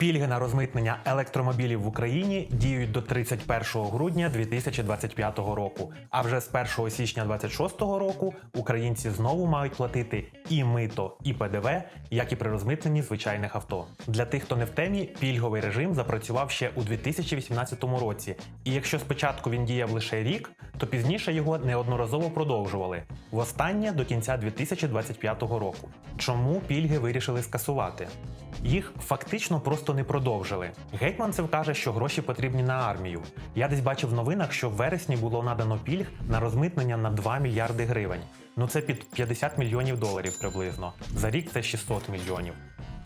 Пільги на розмитнення електромобілів в Україні діють до 31 грудня 2025 року. А вже з 1 січня 2026 року українці знову мають платити і мито, і ПДВ, як і при розмитненні звичайних авто. Для тих, хто не в темі, пільговий режим запрацював ще у 2018 році. І якщо спочатку він діяв лише рік, то пізніше його неодноразово продовжували. Востаннє до кінця 2025 року. Чому пільги вирішили скасувати? Їх фактично просто не продовжили. Гетьманцев каже, що гроші потрібні на армію. Я десь бачив в новинах, що в вересні було надано пільг на розмитнення на 2 мільярди гривень. Ну це під 50 мільйонів доларів приблизно. За рік це 600 мільйонів.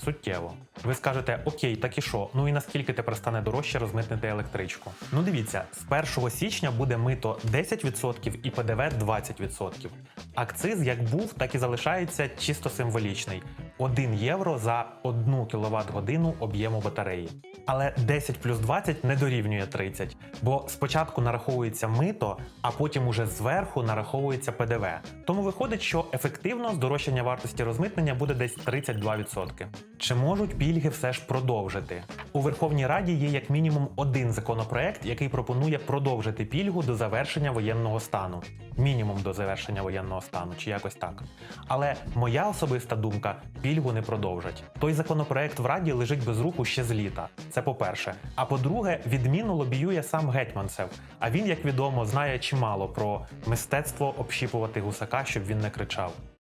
Суттєво. Ви скажете, окей, так і що? Ну і наскільки тепер стане дорожче розмитнити електричку? Ну дивіться, з 1 січня буде мито 10% і ПДВ 20%. Акциз як був, так і залишається чисто символічний. 1 євро за 1 кВт годину об'єму батареї. Але 10 плюс 20 не дорівнює 30, бо спочатку нараховується мито, а потім уже зверху нараховується ПДВ. Тому виходить, що ефективно здорожчання вартості розмитнення буде десь 32%. Чи можуть пільги все ж продовжити? У Верховній Раді є як мінімум один законопроект, який пропонує продовжити пільгу до завершення воєнного стану. Мінімум до завершення воєнного стану, чи якось так. Але моя особиста думка пільгу не продовжать. Той законопроект в Раді лежить без руху ще з літа. Це по-перше. А по-друге, відміну лобіює сам гетьманцев. А він, як відомо, знає чимало про мистецтво общіпувати гусака, щоб він не кричав.